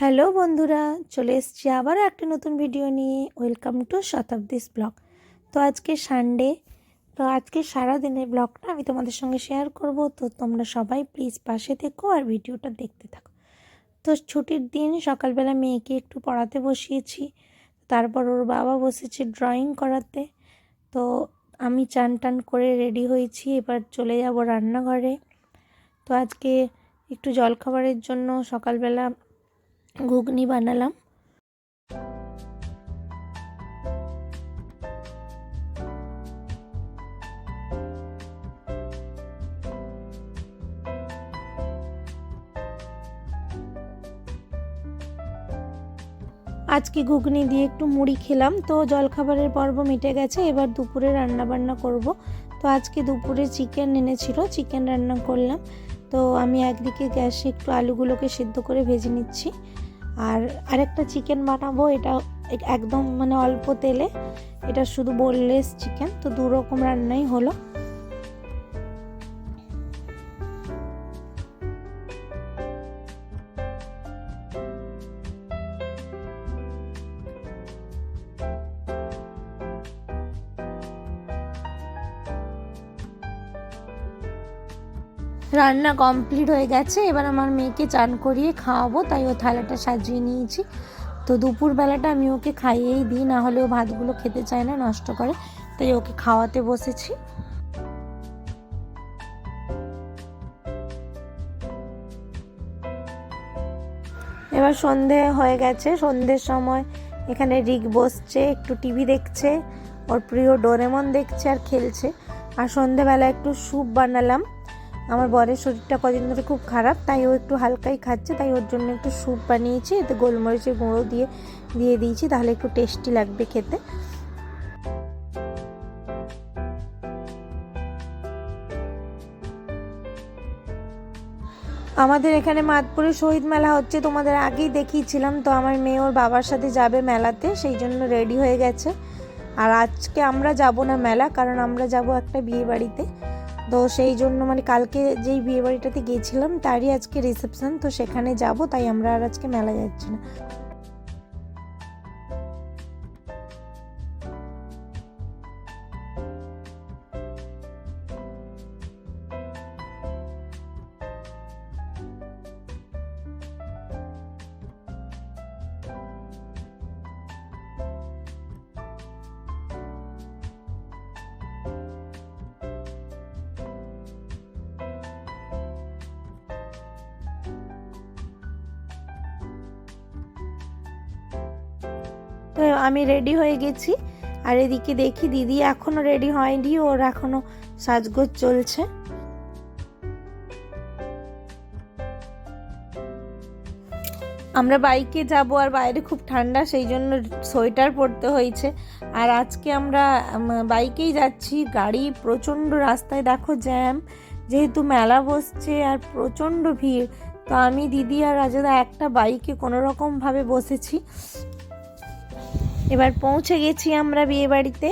Hello বন্ধুরা, চলে এসেছি আবারও একটা নতুন ভিডিও নিয়ে। ওয়েলকাম টু শতাব্দীস ব্লগ তো আজকে সানডে তো আজকে সারা দিনের ব্লগটা আমি তোমাদের সঙ্গে শেয়ার করব। তো তোমরা সবাই প্লিজ পাশে থেকো আর ভিডিওটা দেখতে থাকো। তো ছুটির দিন সকালবেলা মেয়েকে একটু পড়াতে বসিয়েছি, তারপর ওর বাবা বসেছে ড্রয়িং করাতে। তো আমি চান টান করে রেডি হয়েছি, এবার চলে যাব রান্নাঘরে। তো আজকে একটু জলখাবারের জন্য সকালবেলা ঘুগনি বানালাম। আজকে ঘুগনি দিয়ে একটু মুড়ি খেলাম। তো জলখাবারের পর্ব মিটে গেছে, এবার দুপুরে রান্না বান্না করব। তো আজকে দুপুরে চিকেন এনেছিল, চিকেন রান্না করলাম। তো আমি একদিকে গ্যাসে একটু আলুগুলোকে সেদ্ধ করে ভেজে নিচ্ছি। আর আরেকটা চিকেন বানাবো, এটা একদম মানে অল্প তেলে। এটা শুধু বোনলেস চিকেন তো দু রকম রান্নাই হলো। রান্না কমপ্লিট হয়ে গেছে। এবার আমার মেয়েকে চান করিয়ে খাওয়াবো, তাই ও থালাটা সাজিয়ে নিয়েছি। তো দুপুরবেলাটা আমি ওকে খাইয়েই দিই, না হলে ও ভাতগুলো খেতে চায় না, নষ্ট করে। তাই ওকে খাওয়াতে বসেছি। এবার সন্ধে হয়ে গেছে। সন্ধ্যের সময় এখানে রিক বসছে, একটু টিভি দেখছে, ওর প্রিয় ডোরেমন দেখছে আর খেলছে। আর সন্ধেবেলা একটু স্যুপ বানালাম। আমার বরের শরীরটা কদিন ধরে খুব খারাপ, তাই ও একটু হালকাই খাচ্ছে, তাই ওর জন্য একটু স্যুপ বানিয়েছি, এতে গোলমরিচের গুঁড়ো দিয়ে দিয়ে দিয়েছি, তাহলে একটু টেস্টি লাগবে খেতে। আমাদের এখানে মাতপুরে শহীদ মেলা হচ্ছে, তোমাদের আগেই দেখিয়েছিলাম, তো আমার মেয়ে ওর বাবার সাথে যাবে মেলাতে, সেই জন্য রেডি হয়ে গেছে। আর আজকে আমরা যাব না মেলা, কারণ আমরা যাব একটা বিয়ে বাড়িতে তো সেই জন্য মানে কালকে যেই বিয়ে বাড়িটাতে গিয়েছিলাম, তারই আজকে রিসেপশন তো সেখানে যাব, তাই আমরা আর আজকে মেলা যাচ্ছি না। তো আমি রেডি হয়ে গেছি। আর এদিকে দেখি দিদি এখনও রেডি হয়নি, ওর এখনও সাজগোজ চলছে। আমরা বাইকে যাব আর বাইরে খুব ঠান্ডা সেই জন্য সোয়েটার পরতে হয়েছে। আর আজকে আমরা বাইকেই যাচ্ছি। গাড়ি প্রচণ্ড রাস্তায়, দেখো জ্যাম। যেহেতু মেলা বসছে আর প্রচণ্ড ভিড়, তো আমি, দিদি আর রাজাদা একটা বাইকে কোনো রকমভাবে বসেছি। এবার পৌঁছে গেছি আমরা বিয়ে বাড়িতে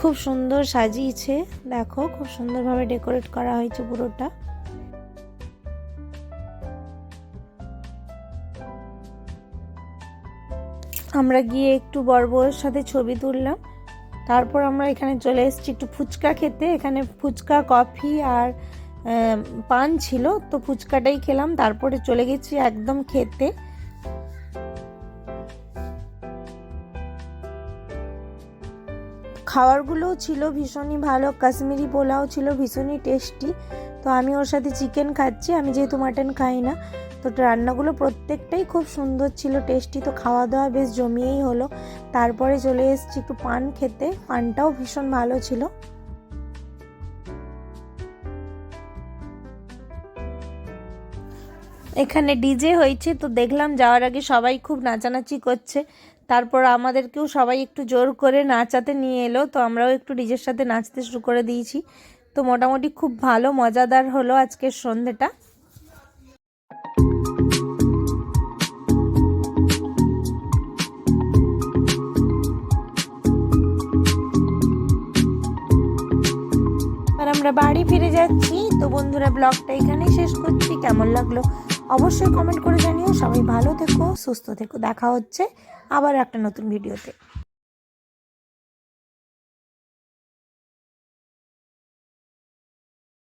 খুব সুন্দর সাজিয়েছে, দেখো খুব সুন্দরভাবে ডেকোরেট করা হয়েছে পুরোটা। আমরা গিয়ে একটু বড় বউয়ের সাথে ছবি তুললাম। তারপর আমরা এখানে চলে এসেছি একটু ফুচকা খেতে, এখানে ফুচকা, কফি আর পান ছিল, তো ফুচকাটাই খেলাম, তারপরে চলে গেছি একদম খেতে। খাবারগুলোও ছিল ভীষণই ভালো, কাশ্মীরি পোলাও ছিল, ভীষণই টেস্টি তো আমি ওর সাথে চিকেন খাচ্ছি, আমি যেহেতু মাটন খাই না, তো রান্নাগুলো প্রত্যেকটাই খুব সুন্দর ছিল টেস্টি তো খাওয়া দাওয়া বেশ জমিয়েই হলো। তারপরে চলে এসেছি একটু পান খেতে, পানটাও ভীষণ ভালো ছিল। এখানে ডিজে হয়েছে, তো দেখলাম যাওয়ার আগে সবাই খুব নাচানাচি করছে। তারপর আমাদেরকেও সবাই একটু জোর করে নাচাতে নিয়ে এলো, তো আমরাও একটু ডিজের সাথে নাচতে শুরু করে দিয়েছি। তো মোটামুটি খুব ভালো, মজাদার হলো আজকের সন্ধেটা। আমরা বাড়ি ফিরে যাচ্ছি, তো বন্ধুরা, ব্লগটা এখানেই শেষ করছি। কেমন লাগল? অবশ্যই কমেন্ট করে জানিও। সবাই ভালো থেকো, সুস্থ থেকো। দেখা হচ্ছে আবার একটা নতুন ভিডিওতে